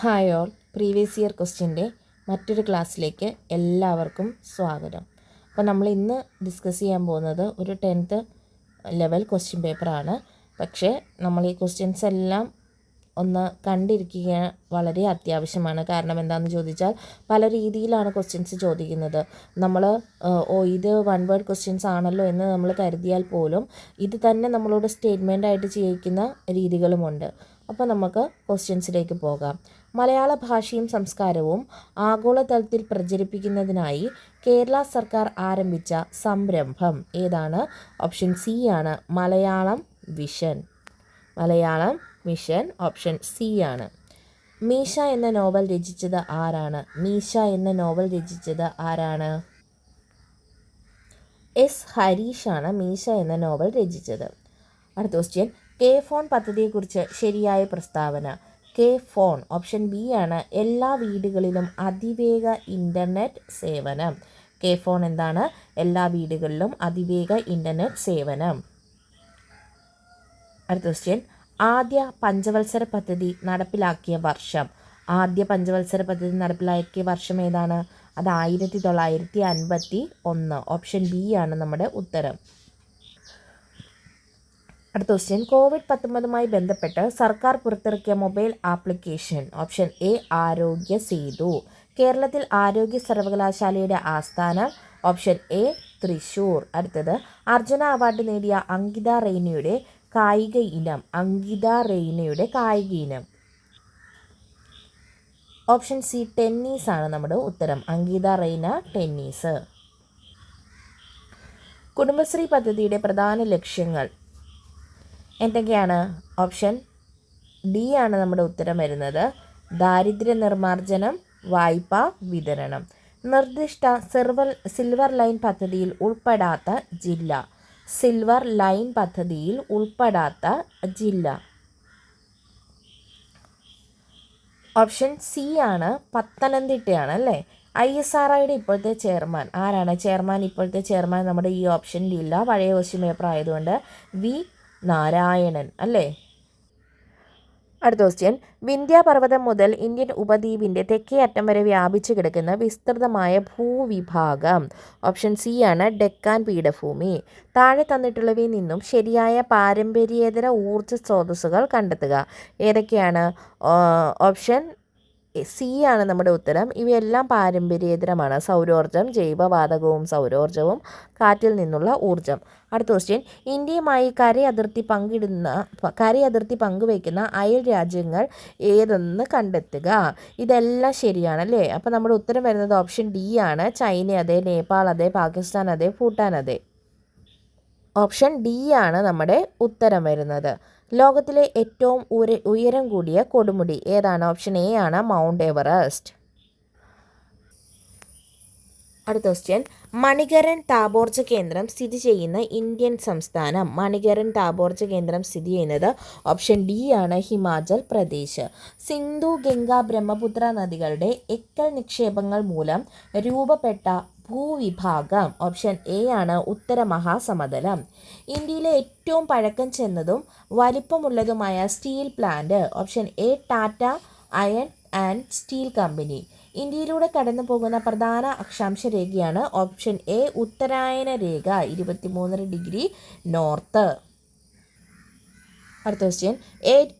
Hi all previous year ക്വസ്റ്റ്യന്റെ മറ്റൊരു ക്ലാസ്സിലേക്ക് എല്ലാവർക്കും സ്വാഗതം. അപ്പോൾ നമ്മൾ ഇന്ന് ഡിസ്കസ് ചെയ്യാൻ പോകുന്നത് ഒരു ടെൻത്ത് ലെവൽ ക്വസ്റ്റ്യൻ പേപ്പറാണ് പക്ഷേ നമ്മൾ ഈ ക്വസ്റ്റ്യൻസ് എല്ലാം ഒന്ന് കണ്ടിരിക്കുക വളരെ അത്യാവശ്യമാണ്. കാരണം എന്താണെന്ന് ചോദിച്ചാൽ പല രീതിയിലാണ് ക്വസ്റ്റ്യൻസ് ചോദിക്കുന്നത്. നമ്മൾ ഓ ഇത് വൺ വേർഡ് ക്വസ്റ്റ്യൻസ് ആണല്ലോ എന്ന് നമ്മൾ കരുതിയാൽ പോലും ഇത് തന്നെ നമ്മളോട് സ്റ്റേറ്റ്മെന്റ് ആയിട്ട് ചെയ്യിക്കുന്ന രീതികളുമുണ്ട്. അപ്പോൾ നമുക്ക് ക്വസ്റ്റ്യൻസിലേക്ക് പോകാം. മലയാള ഭാഷയും സംസ്കാരവും ആഗോളതലത്തിൽ പ്രചരിപ്പിക്കുന്നതിനായി കേരള സർക്കാർ ആരംഭിച്ച സംരംഭം. ഏതാണ്? ഓപ്ഷൻ സി ആണ് Malayalam vision. Malayalam mission option C ആണ്. മീശ എന്ന നോവൽ രചിച്ചത് ആരാണ്? മീശ എന്ന നോവൽ രചിച്ചത് ആരാണ്? എസ് ഹരീഷ് ആണ് മീശ എന്ന നോവൽ രചിച്ചത്. അടുത്ത ക്വസ്റ്റ്യൻ കെ ഫോൺ പദ്ധതിയെക്കുറിച്ച് ശരിയായ പ്രസ്താവന. കെ ഫോൺ ഓപ്ഷൻ ബി ആണ് എല്ലാ വീടുകളിലും അതിവേഗ ഇന്റർനെറ്റ് സേവനം. കെ ഫോൺ എന്താണ്? എല്ലാ വീടുകളിലും അതിവേഗ ഇന്റർനെറ്റ് സേവനം. അടുത്ത ക്വസ്റ്റ്യൻ ആദ്യ പഞ്ചവത്സര പദ്ധതി നടപ്പിലാക്കിയ വർഷം. ആദ്യ പഞ്ചവത്സര പദ്ധതി നടപ്പിലാക്കിയ വർഷം ഏതാണ്? അത് ആയിരത്തി തൊള്ളായിരത്തി അൻപത്തി ഒന്ന്. ഓപ്ഷൻ ബി ആണ് നമ്മുടെ ഉത്തരം. അടുത്ത ക്വസ്റ്റ്യൻ കോവിഡ് പത്തൊമ്പതുമായി ബന്ധപ്പെട്ട് സർക്കാർ പുറത്തിറക്കിയ മൊബൈൽ ആപ്ലിക്കേഷൻ ഓപ്ഷൻ എ ആരോഗ്യ സേതു. കേരളത്തിൽ ആരോഗ്യ സർവകലാശാലയുടെ ആസ്ഥാനം ഓപ്ഷൻ എ തൃശൂർ. അടുത്തത് അർജുന അവാർഡ് നേടിയ അങ്കിത റെയ്നയുടെ കായിക ഇനം അങ്കിത റെയ്നയുടെ കായിക ഇനം. ഓപ്ഷൻ സി ടെന്നീസ് ആണ് നമ്മുടെ ഉത്തരം. അങ്കിത റെയ്ന ടെന്നീസ്. കുടുംബശ്രീ പദ്ധതിയുടെ പ്രധാന ലക്ഷ്യങ്ങൾ. എന്തൊക്കെയാണ് ഓപ്ഷൻ? ഡി ആണ് നമ്മുടെ ഉത്തരം വരുന്നത്. ദാരിദ്ര്യ നിർമ്മാർജനം വായ്പ വിതരണം. നിർദ്ദിഷ്ട സിർവർ സിൽവർ ലൈൻ പദ്ധതിയിൽ ഉൾപ്പെടാത്ത ജില്ല. സിൽവർ ലൈൻ പദ്ധതിയിൽ ഉൾപ്പെടാത്ത ജില്ല. ഓപ്ഷൻ സി ആണ് പത്തനംതിട്ടയാണ് അല്ലേ? ഐ എസ് ആർ ഐയുടെ ഇപ്പോഴത്തെ ചെയർമാൻ. ആരാണ് ചെയർമാൻ? ഇപ്പോഴത്തെ ചെയർമാൻ നമ്മുടെ ഈ ഓപ്ഷനിൽ ഇല്ല. പഴയ ക്വസ്റ്റ്യൻ പേപ്പർ ആയതുകൊണ്ട് വി നാരായണൻ അല്ലേ? അടുത്ത ക്വസ്റ്റ്യൻ വിന്ധ്യാപർവതം മുതൽ ഇന്ത്യൻ ഉപദ്വീപിന്റെ തെക്കേ അറ്റം വരെ വ്യാപിച്ചു കിടക്കുന്ന വിസ്തൃതമായ ഭൂവിഭാഗം. ഓപ്ഷൻ സി ആണ് ഡെക്കാൻ പീഠഭൂമി. താഴെ തന്നിട്ടുള്ളവയിൽ നിന്നും ശരിയായ പാരമ്പര്യേതര ഊർജ സ്രോതസ്സുകൾ കണ്ടെത്തുക. ഏതൊക്കെയാണ്? ഓപ്ഷൻ സി ആണ് നമ്മുടെ ഉത്തരം. ഇവയെല്ലാം പാരമ്പര്യേതരമാണ്. സൗരോർജം ജൈവവാതകവും സൗരോർജവും കാറ്റിൽ നിന്നുള്ള ഊർജം അടുത്ത ക്വസ്റ്റ്യൻ ഇന്ത്യയുമായി കര അതിർത്തി പങ്കിടുന്ന കര അതിർത്തി പങ്കുവയ്ക്കുന്ന അയൽ രാജ്യങ്ങൾ ഏതെന്ന് കണ്ടെത്തുക? ഇതെല്ലാം ശരിയാണ് അല്ലേ? അപ്പോൾ നമ്മുടെ ഉത്തരം വരുന്നത് ഓപ്ഷൻ ഡി ആണ്. ചൈന അതെ നേപ്പാൾ അതെ പാകിസ്ഥാൻ അതെ ഭൂട്ടാൻ അതെ. ഓപ്ഷൻ ഡി ആണ് നമ്മുടെ ഉത്തരം വരുന്നത്. ലോകത്തിലെ ഏറ്റവും ഉയരം കൂടിയ കൊടുമുടി ഏതാണ്? ഓപ്ഷൻ എ ആണ് മൗണ്ട് എവറസ്റ്റ്. അടുത്ത ക്വസ്റ്റ്യൻ മണികരൻ താപോർജ കേന്ദ്രം സ്ഥിതി ചെയ്യുന്ന ഇന്ത്യൻ സംസ്ഥാനം. മണികരൻ താപോർജ കേന്ദ്രം സ്ഥിതി ചെയ്യുന്നത് ഓപ്ഷൻ ഡി ആണ് ഹിമാചൽ പ്രദേശ്. സിന്ധു ഗംഗ ബ്രഹ്മപുത്ര നദികളുടെ എക്കൽ നിക്ഷേപങ്ങൾ മൂലം രൂപപ്പെട്ട ഭൂവിഭാഗം ഓപ്ഷൻ എ ആണ് ഉത്തര മഹാസമതലം. ഇന്ത്യയിലെ ഏറ്റവും പഴക്കം ചെന്നതും വലിപ്പമുള്ളതുമായ steel plant option A Tata iron and steel company. ഇന്ത്യയിലൂടെ കടന്നു പോകുന്ന പ്രധാന അക്ഷാംശ രേഖയാണ് ഓപ്ഷൻ എ ഉത്തരായന രേഖ ഇരുപത്തിമൂന്നര ഡിഗ്രി നോർത്ത്. അടുത്ത ക്വസ്റ്റ്യൻ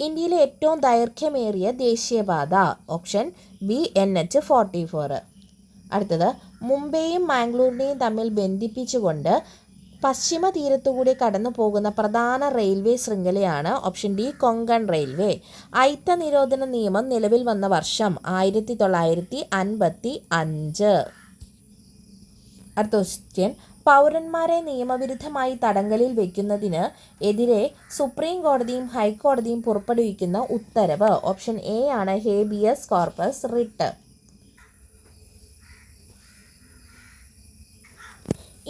ഇന്ത്യയിലെ ഏറ്റവും ദൈർഘ്യമേറിയ ദേശീയപാത option B N H forty four അടുത്തത് മുംബൈയും മാംഗ്ലൂരിനെയും തമ്മിൽ ബന്ധിപ്പിച്ചുകൊണ്ട് പശ്ചിമ തീരത്തുകൂടി കടന്നു പോകുന്ന പ്രധാന റെയിൽവേ ശൃംഖലയാണ് ഓപ്ഷൻ ഡി കൊങ്കൺ റെയിൽവേ. അയിത്ത നിരോധന നിയമം നിലവിൽ വന്ന വർഷം ആയിരത്തി തൊള്ളായിരത്തി അൻപത്തി അഞ്ച് അടുത്ത ക്വസ്റ്റ്യൻ പൗരന്മാരെ നിയമവിരുദ്ധമായി തടങ്കലിൽ വയ്ക്കുന്നതിന് എതിരെ സുപ്രീം കോടതിയും ഹൈക്കോടതിയും പുറപ്പെടുവിക്കുന്ന ഉത്തരവ്. ഓപ്ഷൻ എ ആണ് ഹേബിയസ് കോർപ്പസ് റിട്ട്.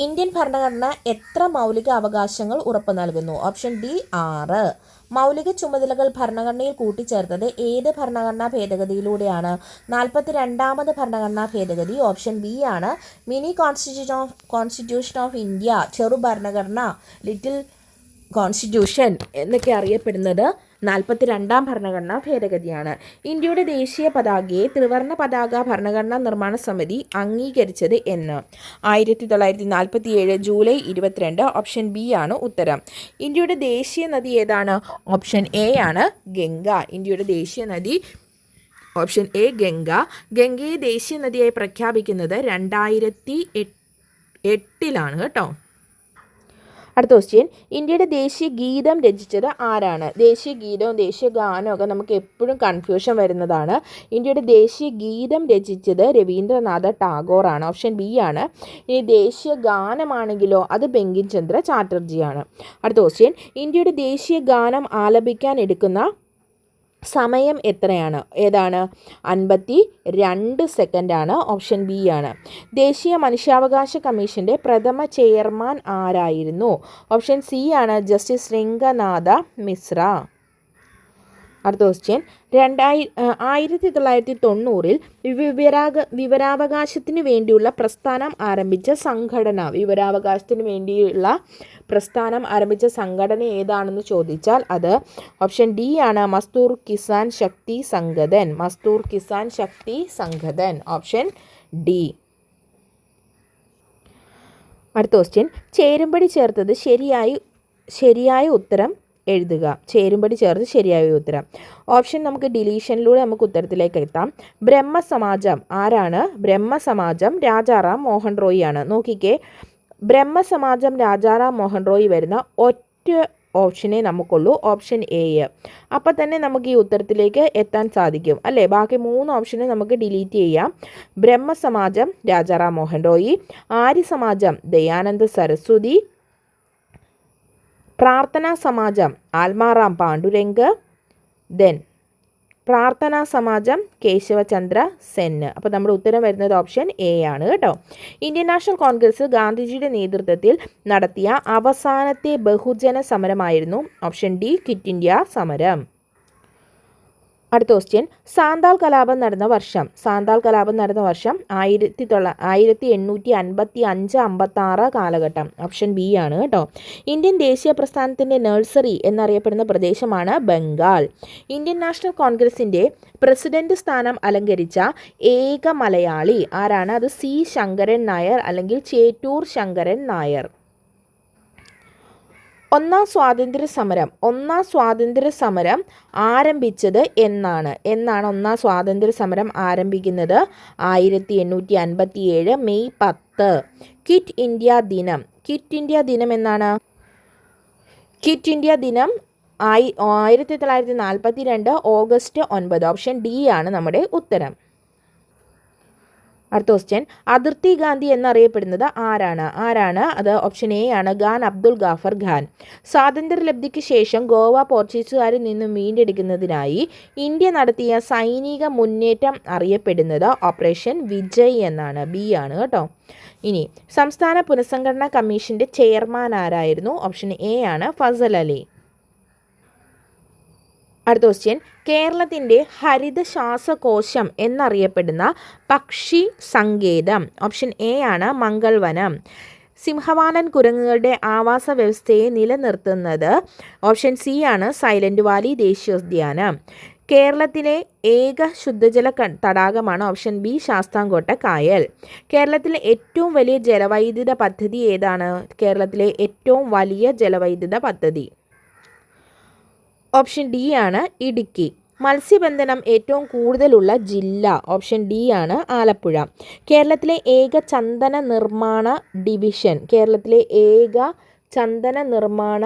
ഇന്ത്യൻ ഭരണഘടന എത്ര മൗലിക അവകാശങ്ങൾ ഉറപ്പു നൽകുന്നു? ഓപ്ഷൻ ഡി ആറ്. മൗലിക ചുമതലകൾ ഭരണഘടനയിൽ കൂട്ടിച്ചേർത്തത് ഏത് ഭരണഘടനാ ഭേദഗതിയിലൂടെയാണ്? നാൽപ്പത്തി രണ്ടാമത് ഭരണഘടനാ ഭേദഗതി ഓപ്ഷൻ ബി ആണ്. Mini constitution of constitution of India ചെറു ഭരണഘടന ലിറ്റിൽ കോൺസ്റ്റിറ്റ്യൂഷൻ എന്നൊക്കെ അറിയപ്പെടുന്നത് നാൽപ്പത്തി രണ്ടാം ഭരണഘടനാ ഭേദഗതിയാണ്. ഇന്ത്യയുടെ ദേശീയ പതാകയെ ത്രിവർണ പതാക ഭരണഘടനാ നിർമ്മാണ സമിതി അംഗീകരിച്ചത് എന്ന്. ആയിരത്തി തൊള്ളായിരത്തി നാൽപ്പത്തി ഏഴ് ജൂലൈ ഇരുപത്തിരണ്ട് ഓപ്ഷൻ ബി ആണ് ഉത്തരം. ഇന്ത്യയുടെ ദേശീയ നദി ഏതാണ്? ഓപ്ഷൻ എ ആണ് ഗംഗ. ഇന്ത്യയുടെ ദേശീയ നദി ഓപ്ഷൻ എ ഗംഗ. ഗംഗയെ ദേശീയ നദിയായി പ്രഖ്യാപിക്കുന്നത് രണ്ടായിരത്തി എട്ടിലാണ് കേട്ടോ. അടുത്ത ക്വസ്റ്റ്യൻ ഇന്ത്യയുടെ ദേശീയ ഗീതം രചിച്ചത് ആരാണ്? ദേശീയ ഗീതവും ദേശീയ ഗാനവും ഒക്കെ നമുക്ക് എപ്പോഴും കൺഫ്യൂഷൻ വരുന്നതാണ്. ഇന്ത്യയുടെ ദേശീയ ഗീതം രചിച്ചത് രവീന്ദ്രനാഥ ടാഗോർ ആണ്. ഓപ്ഷൻ ബി ആണ്. ഇനി ദേശീയ ഗാനമാണെങ്കിലോ അത് ബെങ്കിം ചന്ദ്ര ചാറ്റർജിയാണ്. അടുത്ത ക്വസ്റ്റ്യൻ ഇന്ത്യയുടെ ദേശീയ ഗാനം ആലപിക്കാൻ എടുക്കുന്ന സമയം എത്രയാണ്? ഏതാണ്? അൻപത്തി രണ്ട് സെക്കൻഡാണ് ഓപ്ഷൻ ബി ആണ്. ദേശീയ മനുഷ്യാവകാശ കമ്മീഷന്റെ പ്രഥമ ചെയർമാൻ ആരായിരുന്നു? ഓപ്ഷൻ സി ആണ്. ജസ്റ്റിസ് രംഗനാഥ മിശ്ര. അടുത്ത രണ്ടായി ആയിരത്തി തൊള്ളായിരത്തി തൊണ്ണൂറിൽ വിവരാക വിവരാവകാശത്തിന് വേണ്ടിയുള്ള പ്രസ്ഥാനം ആരംഭിച്ച സംഘടന വിവരാവകാശത്തിന് വേണ്ടിയുള്ള പ്രസ്ഥാനം ആരംഭിച്ച സംഘടന ഏതാണെന്ന് ചോദിച്ചാൽ അത് ഓപ്ഷൻ ഡി ആണ്. മസ്തൂർ കിസാൻ ശക്തി സംഘതൻ മസ്തൂർ കിസാൻ ശക്തി സംഘതൻ ഓപ്ഷൻ ഡി അടുത്ത ക്വസ്റ്റ്യൻ ചേരുംപടി ചേർത്തത് ശരിയായി ശരിയായ ഉത്തരം എഴുതുക. ചേരുംപടി ചേർത്ത് ശരിയായ ഉത്തരം. ഓപ്ഷൻ നമുക്ക് ഡിലീഷനിലൂടെ നമുക്ക് ഉത്തരത്തിലേക്ക് എത്താം. ബ്രഹ്മസമാജം ആരാണ്? ബ്രഹ്മസമാജം രാജാറാം മോഹൻ റോയി ആണ്. നോക്കിക്കേ. ബ്രഹ്മസമാജം രാജാറാം മോഹൻ റോയി വരുന്ന ഒറ്റ ഓപ്ഷനേ നമുക്കുള്ളൂ. ഓപ്ഷൻ എ അപ്പം തന്നെ നമുക്ക് ഈ ഉത്തരത്തിലേക്ക് എത്താൻ സാധിക്കും. അല്ലേ? ബാക്കി മൂന്ന് ഓപ്ഷനെ നമുക്ക് ഡിലീറ്റ് ചെയ്യാം. ബ്രഹ്മസമാജം രാജാറാം മോഹൻ റോയി. ആര്യ സമാജം ദയാനന്ദ സരസ്വതി. പ്രാർത്ഥനാ സമാജം ആൽമാറാം പാണ്ഡുരംഗ് ദെൻ പ്രാർത്ഥനാ സമാജം കേശവചന്ദ്ര സെന്ന്. അപ്പോൾ നമ്മുടെ ഉത്തരം വരുന്നത് ഓപ്ഷൻ എ ആണ് കേട്ടോ. ഇന്ത്യൻ നാഷണൽ കോൺഗ്രസ് ഗാന്ധിജിയുടെ നേതൃത്വത്തിൽ നടത്തിയ അവസാനത്തെ ബഹുജന സമരമായിരുന്നു ഓപ്ഷൻ ഡി കിറ്റ് ഇന്ത്യ സമരം. അടുത്ത ക്വസ്റ്റ്യൻ സാന്താൾ കലാപം നടന്ന വർഷം. സാന്താൾ കലാപം നടന്ന വർഷം ആയിരത്തി തൊള്ള ആയിരത്തി എണ്ണൂറ്റി അൻപത്തി അഞ്ച് അമ്പത്തി ആറ് കാലഘട്ടം. ഓപ്ഷൻ ബി ആണ് കേട്ടോ. ഇന്ത്യൻ ദേശീയ പ്രസ്ഥാനത്തിന്റെ നഴ്സറി എന്നറിയപ്പെടുന്ന പ്രദേശമാണ് ബംഗാൾ. ഇന്ത്യൻ നാഷണൽ കോൺഗ്രസിന്റെ പ്രസിഡന്റ് സ്ഥാനം അലങ്കരിച്ച ഏക മലയാളി. ആരാണ്? അത് സി ശങ്കരൻ നായർ അല്ലെങ്കിൽ ചേറ്റൂർ ശങ്കരൻ നായർ. ഒന്നാം സ്വാതന്ത്ര്യ സമരം ഒന്നാം സ്വാതന്ത്ര്യ സമരം ആരംഭിച്ചത് എന്നാണ്. എന്നാണ് ഒന്നാം സ്വാതന്ത്ര്യ സമരം ആരംഭിക്കുന്നത്? ആയിരത്തി എണ്ണൂറ്റി അൻപത്തി ഏഴ് മെയ് പത്ത്. കിറ്റ് ഇന്ത്യ ദിനം. കിറ്റ് ഇന്ത്യ ദിനം എന്നാണ്? കിറ്റ് ഇന്ത്യ ദിനം ആയി ആയിരത്തി തൊള്ളായിരത്തി നാൽപ്പത്തി രണ്ട് ഓഗസ്റ്റ് ഒൻപത്. ഓപ്ഷൻ ഡി ആണ് നമ്മുടെ ഉത്തരം. അടുത്ത ക്വസ്റ്റ്യൻ അതിർത്തി ഗാന്ധി എന്നറിയപ്പെടുന്നത് ആരാണ്? ആരാണ്? അത് ഓപ്ഷൻ എ ആണ്. ഖാൻ അബ്ദുൾ ഗാഫർ ഖാൻ. സ്വാതന്ത്ര്യലബ്ധിക്ക് ശേഷം ഗോവ പോർച്ചുഗീസുകാരിൽ നിന്നും വീണ്ടെടുക്കുന്നതിനായി ഇന്ത്യ നടത്തിയ സൈനിക മുന്നേറ്റം അറിയപ്പെടുന്നത് ഓപ്പറേഷൻ വിജയ് എന്നാണ്. ബി ആണ് കേട്ടോ. ഇനി സംസ്ഥാന പുനഃസംഘടനാ കമ്മീഷന്റെ ചെയർമാൻ ആരായിരുന്നു? ഓപ്ഷൻ എ ആണ് ഫസൽ അലി. അടുത്ത ക്വസ്റ്റ്യൻ കേരളത്തിന്റെ ഹരിത ശ്വാസകോശം എന്നറിയപ്പെടുന്ന പക്ഷി സങ്കേതം. ഓപ്ഷൻ എ ആണ് മംഗൾവനം. സിംഹവാനൻ കുരങ്ങുകളുടെ ആവാസ വ്യവസ്ഥയെ നിലനിർത്തുന്നത്. ഓപ്ഷൻ സി ആണ് സൈലന്റ് വാലി ദേശീയോദ്യാനം. കേരളത്തിലെ ഏക ശുദ്ധജല തടാകമാണ് ഓപ്ഷൻ ബി ശാസ്താംകോട്ട കായൽ. കേരളത്തിലെ ഏറ്റവും വലിയ ജലവൈദ്യുത പദ്ധതി ഏതാണ്? കേരളത്തിലെ ഏറ്റവും വലിയ ജലവൈദ്യുത പദ്ധതി. ഓപ്ഷൻ ഡി ആണ് ഇടുക്കി. മത്സ്യബന്ധനം ഏറ്റവും കൂടുതലുള്ള ജില്ല ഓപ്ഷൻ ഡി ആണ് ആലപ്പുഴ. കേരളത്തിലെ ഏക ചന്ദന നിർമ്മാണ ഡിവിഷൻ കേരളത്തിലെ ഏക ചന്ദന നിർമ്മാണ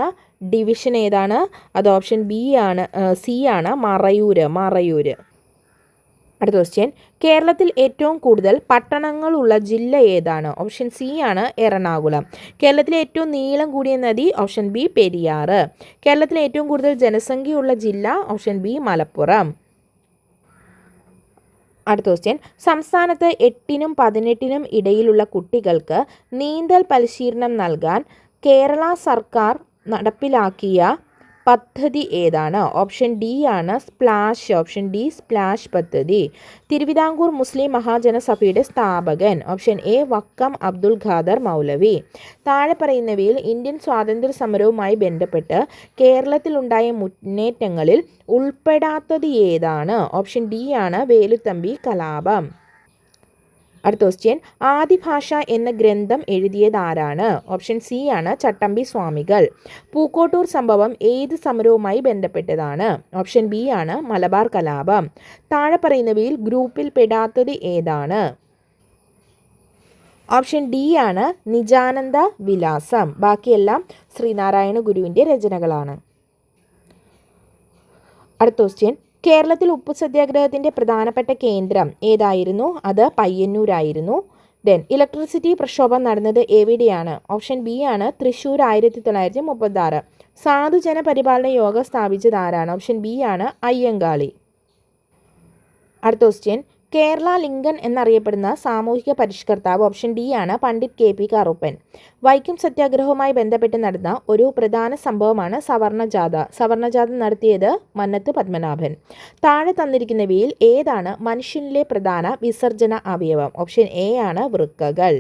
ഡിവിഷൻ ഏതാണ്? അത് ഓപ്ഷൻ ബി ആണ് സി ആണ് മറയൂർ മറയൂര്. അടുത്ത ക്വസ്റ്റ്യൻ കേരളത്തിൽ ഏറ്റവും കൂടുതൽ പട്ടണങ്ങളുള്ള ജില്ല ഏതാണ്? ഓപ്ഷൻ സി ആണ് എറണാകുളം. കേരളത്തിലെ ഏറ്റവും നീളം കൂടിയ നദി ഓപ്ഷൻ ബി പെരിയാർ കേരളത്തിലെ ഏറ്റവും കൂടുതൽ ജനസംഖ്യയുള്ള ജില്ല ഓപ്ഷൻ ബി മലപ്പുറം. അടുത്ത ക്വസ്റ്റ്യൻ സംസ്ഥാനത്ത് എട്ടിനും പതിനെട്ടിനും ഇടയിലുള്ള കുട്ടികൾക്ക് നീന്തൽ പരിശീലനം നൽകാൻ കേരള സർക്കാർ നടപ്പിലാക്കിയ പദ്ധതി ഏതാണ്? ഓപ്ഷൻ ഡി ആണ് സ്പ്ലാഷ്. ഓപ്ഷൻ ഡി സ്പ്ലാഷ് പദ്ധതി. തിരുവിതാംകൂർ മുസ്ലിം മഹാജനസഭയുടെ സ്ഥാപകൻ. Option A Vakkom Abdul Khader Maulavi. താഴെ പറയുന്നവയിൽ ഇന്ത്യൻ സ്വാതന്ത്ര്യ സമരവുമായി ബന്ധപ്പെട്ട് കേരളത്തിലുണ്ടായ മുന്നേറ്റങ്ങളിൽ ഉൾപ്പെടാത്തത് ഏതാണ്? ഓപ്ഷൻ ഡി ആണ് വേലുത്തമ്പി കലാപം. അടുത്ത ക്വസ്റ്റ്യൻ ആദിഭാഷ എന്ന ഗ്രന്ഥം എഴുതിയതാരാണ്? ഓപ്ഷൻ സി ആണ് ചട്ടമ്പി സ്വാമികൾ. പൂക്കോട്ടൂർ സംഭവം ഏത് സമരവുമായി ബന്ധപ്പെട്ടതാണ്? ഓപ്ഷൻ ബി ആണ് മലബാർ കലാപം. താഴെ പറയുന്നവയിൽ ഗ്രൂപ്പിൽ പെടാത്തത് ഏതാണ്? ഓപ്ഷൻ ഡി ആണ് നിജാനന്ദ വിലാസം. ബാക്കിയെല്ലാം ശ്രീനാരായണ ഗുരുവിന്റെ രചനകളാണ്. അടുത്ത ക്വസ്റ്റ്യൻ കേരളത്തിൽ ഉപ്പ് സത്യാഗ്രഹത്തിന്റെ പ്രധാനപ്പെട്ട കേന്ദ്രം ഏതായിരുന്നു? അത് പയ്യന്നൂരായിരുന്നു. ദെൻ ഇലക്ട്രിസിറ്റി പ്രക്ഷോഭം നടന്നത് എവിടെയാണ്? ഓപ്ഷൻ ബി ആണ് തൃശ്ശൂർ ആയിരത്തി തൊള്ളായിരത്തി മുപ്പത്തി ആറ് സാധുജന പരിപാലന യോഗം സ്ഥാപിച്ചത് ആരാണ്? ഓപ്ഷൻ ബി ആണ് അയ്യങ്കാളി. അടുത്ത ക്വസ്റ്റ്യൻ കേരള ലിങ്കൻ എന്നറിയപ്പെടുന്ന സാമൂഹിക പരിഷ്കർത്താവ് ഓപ്ഷൻ ഡി ആണ് പണ്ഡിറ്റ് കെ പി കറുപ്പൻ. വൈക്കം സത്യാഗ്രഹവുമായി ബന്ധപ്പെട്ട് നടന്ന ഒരു പ്രധാന സംഭവമാണ് സവർണജാഥ. സവർണജാഥ നടത്തിയത് മന്നത്ത് പത്മനാഭൻ. താഴെ തന്നിരിക്കുന്നവയിൽ ഏതാണ് മനുഷ്യനിലെ പ്രധാന വിസർജന അവയവം? ഓപ്ഷൻ എ ആണ് വൃക്കകൾ.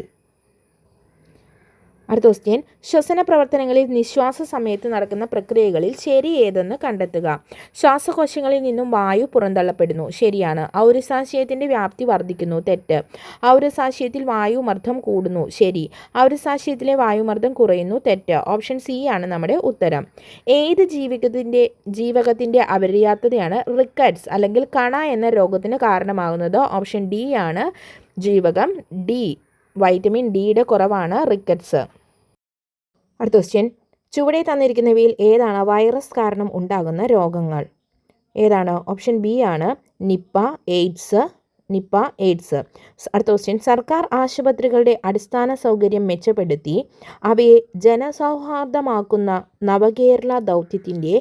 അടുത്ത ക്വസ്റ്റ്യൻ ശ്വസന പ്രവർത്തനങ്ങളിൽ നിശ്വാസ സമയത്ത് നടക്കുന്ന പ്രക്രിയകളിൽ ശരി ഏതെന്ന് കണ്ടെത്തുക. ശ്വാസകോശങ്ങളിൽ നിന്നും വായു പുറന്തള്ളപ്പെടുന്നു. ശരിയാണ്. ഔരസാശയത്തിന്റെ വ്യാപ്തി വർദ്ധിക്കുന്നു. തെറ്റ്. ഔരസാശയത്തിൽ വായുമർദ്ദം കൂടുന്നു. ശരി. ഔരസാശയത്തിലെ വായുമർദ്ദം കുറയുന്നു. തെറ്റ്. ഓപ്ഷൻ സി ആണ് നമ്മുടെ ഉത്തരം. ഏത് ജീവികത്തിന്റെ ജീവകത്തിന്റെ അപര്യാപ്തതയാണ്? റിക്കറ്റ്സ് അല്ലെങ്കിൽ കണ എന്ന രോഗത്തിന് കാരണമാകുന്നത്. ഓപ്ഷൻ ഡി ആണ്. ജീവകം. ഡി. വൈറ്റമിൻ ഡിയുടെ കുറവാണ് റിക്കറ്റ്സ്. അടുത്ത ക്വസ്റ്റ്യൻ ചുവടെ തന്നിരിക്കുന്നവയിൽ ഏതാണ് വൈറസ് കാരണം ഉണ്ടാകുന്ന രോഗങ്ങൾ? ഏതാണ്? ഓപ്ഷൻ ബി ആണ് നിപ്പ എയ്ഡ്സ് നിപ്പ എയ്ഡ്സ്. അടുത്ത ക്വസ്റ്റ്യൻ സർക്കാർ ആശുപത്രികളുടെ അടിസ്ഥാന സൗകര്യം മെച്ചപ്പെടുത്തി അവയെ ജനസൗഹാർദ്ദമാക്കുന്ന നവകേരള ദൗത്യത്തിന്റെ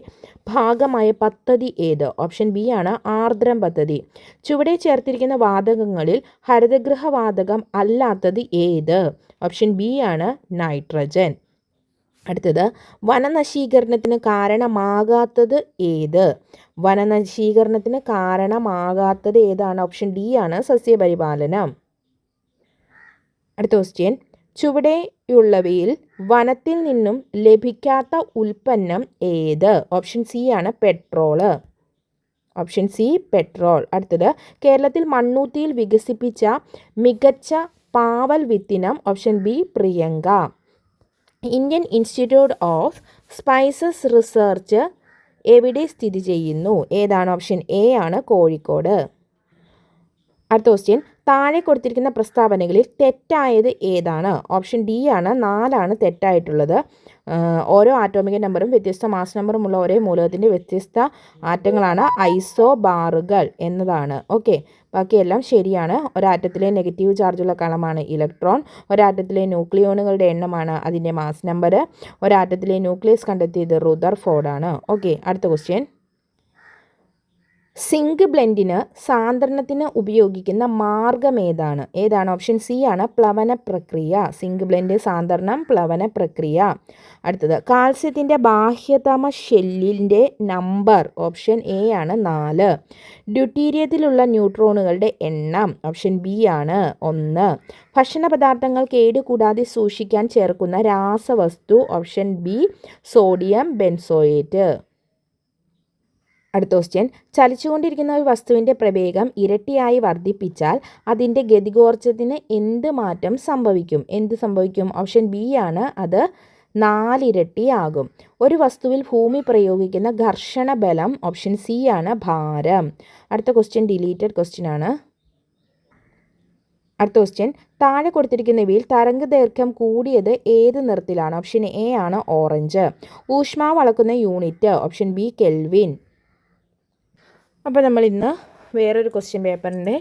ഭാഗമായ പദ്ധതി ഏത്? ഓപ്ഷൻ ബി ആണ് ആർദ്രം പദ്ധതി. ചുവടെ ചേർത്തിരിക്കുന്ന വാതകങ്ങളിൽ ഹരിതഗൃഹ വാതകം അല്ലാത്തത് ഏത്? ഓപ്ഷൻ ബി ആണ് നൈട്രജൻ അടുത്തത് വനനശീകരണത്തിന് കാരണമാകാത്തത് ഏത്? വനനശീകരണത്തിന് കാരണമാകാത്തത് ഏതാണ്? ഓപ്ഷൻ ഡി ആണ് സസ്യപരിപാലനം. അടുത്ത ക്വസ്റ്റ്യൻ ചുവടെയുള്ളവയിൽ വനത്തിൽ നിന്നും ലഭിക്കാത്ത ഉൽപ്പന്നം ഏത്? ഓപ്ഷൻ സി ആണ് പെട്രോൾ. Option C petrol. അടുത്തത് കേരളത്തിൽ മണ്ണൂത്തിയിൽ വികസിപ്പിച്ച മികച്ച പാവൽ വിത്തിനം. Option B Priyanka. Indian Institute of Spices Research എവിടെ സ്ഥിതി ചെയ്യുന്നു? ഏതാണ് ഓപ്ഷൻ എ ആണ് കോഴിക്കോട്. അടുത്ത ക്വസ്റ്റ്യൻ താഴെ കൊടുത്തിരിക്കുന്ന പ്രസ്താവനകളിൽ തെറ്റായത് ഏതാണ്? ഓപ്ഷൻ ഡി ആണ് നാലാണ് തെറ്റായിട്ടുള്ളത്. ഓരോ ആറ്റോമിക നമ്പറും വ്യത്യസ്ത മാസ് നമ്പറുമുള്ള ഒരേ മൂലകത്തിന്റെ വ്യത്യസ്ത ആറ്റങ്ങളാണ് ഐസോ ബാറുകൾ എന്നതാണ്. ഓക്കെ. ബാക്കിയെല്ലാം ശരിയാണ്. ഒരാറ്റത്തിലെ നെഗറ്റീവ് ചാർജുള്ള കളമാണ് ഇലക്ട്രോൺ. ഒരാറ്റത്തിലെ ന്യൂക്ലിയോണുകളുടെ എണ്ണമാണ് അതിന്റെ മാസ് നമ്പർ ഒരാറ്റത്തിലെ ന്യൂക്ലിയസ് കണ്ടെത്തിയത് റുദർ ഫോർഡാണ് ഓക്കെ. അടുത്ത ക്വസ്റ്റ്യൻ. സിങ്ക് ബ്ലെൻഡിന് സാന്ദ്രണത്തിന് ഉപയോഗിക്കുന്ന മാർഗം ഏതാണ്? ഏതാണ് ഓപ്ഷൻ സി ആണ്? പ്ലവന പ്രക്രിയ. സിങ്ക് ബ്ലെൻഡ് സാന്ദ്രണം പ്ലവന പ്രക്രിയ. അടുത്തത് കാൽസ്യത്തിന്റെ ബാഹ്യതമ ഷെല്ലിന്റെ നമ്പർ. ഓപ്ഷൻ എ ആണ് നാല്. ഡ്യൂട്ടീരിയത്തിലുള്ള ന്യൂട്രോണുകളുടെ എണ്ണം. ഓപ്ഷൻ ബി ആണ് ഒന്ന്. ഭക്ഷണ പദാർത്ഥങ്ങൾ കേടുകൂടാതെ സൂക്ഷിക്കാൻ ചേർക്കുന്ന രാസവസ്തു. Option B sodium benzoate. അടുത്ത ക്വസ്റ്റ്യൻ ചലിച്ചുകൊണ്ടിരിക്കുന്ന ഒരു വസ്തുവിന്റെ പ്രവേഗം ഇരട്ടിയായി വർദ്ധിപ്പിച്ചാൽ അതിന്റെ ഗതികോർജത്തിന് എന്ത് മാറ്റം സംഭവിക്കും? എന്ത് സംഭവിക്കും? ഓപ്ഷൻ ബി ആണ് അത് നാലിരട്ടിയാകും ഒരു വസ്തുവിൽ ഭൂമി പ്രയോഗിക്കുന്ന ഘർഷണ ബലം ഓപ്ഷൻ സി ആണ് ഭാരം. അടുത്ത ക്വസ്റ്റ്യൻ ഡിലീറ്റഡ് ക്വസ്റ്റ്യൻ ആണ്. അടുത്ത ക്വസ്റ്റ്യൻ താഴെ കൊടുത്തിരിക്കുന്നവയിൽ തരംഗ ദൈർഘ്യം കൂടിയത് ഏത് നിറത്തിലാണ്? ഓപ്ഷൻ എ ആണ് ഓറഞ്ച് ഊഷ്മാവ് അളക്കുന്ന യൂണിറ്റ് ഓപ്ഷൻ ബി കെൽവിൻ അപ്പോൾ നമ്മൾ ഇന്ന് വേറൊരു ക്വസ്റ്റ്യൻ പേപ്പറിന്റെ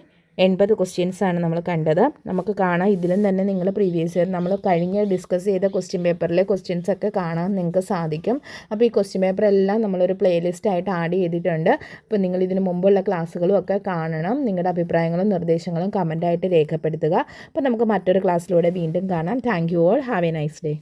എൺപത് ക്വസ്റ്റ്യൻസ് ആണ് നമ്മൾ കണ്ടത്. നമുക്ക് കാണാം. ഇതിലും തന്നെ നിങ്ങൾ പ്രീവിയസ് ഇയർ നമ്മൾ കഴിഞ്ഞ ഡിസ്കസ് ചെയ്ത ക്വസ്റ്റ്യൻ പേപ്പറിലെ ക്വസ്റ്റ്യൻസ് ഒക്കെ കാണാൻ നിങ്ങൾക്ക് സാധിക്കും. അപ്പോൾ ഈ ക്വസ്റ്റ്യൻ പേപ്പർ എല്ലാം നമ്മളൊരു പ്ലേലിസ്റ്റ് ആയിട്ട് ആഡ് ചെയ്തിട്ടുണ്ട്. അപ്പോൾ നിങ്ങൾ ഇതിന് മുമ്പുള്ള ക്ലാസ്സുകളും ഒക്കെ കാണണം. നിങ്ങളുടെ അഭിപ്രായങ്ങളും നിർദ്ദേശങ്ങളും കമന്റായിട്ട് രേഖപ്പെടുത്തുക. അപ്പോൾ നമുക്ക് മറ്റൊരു ക്ലാസ്സിലൂടെ വീണ്ടും കാണാം. Thank you all have a nice day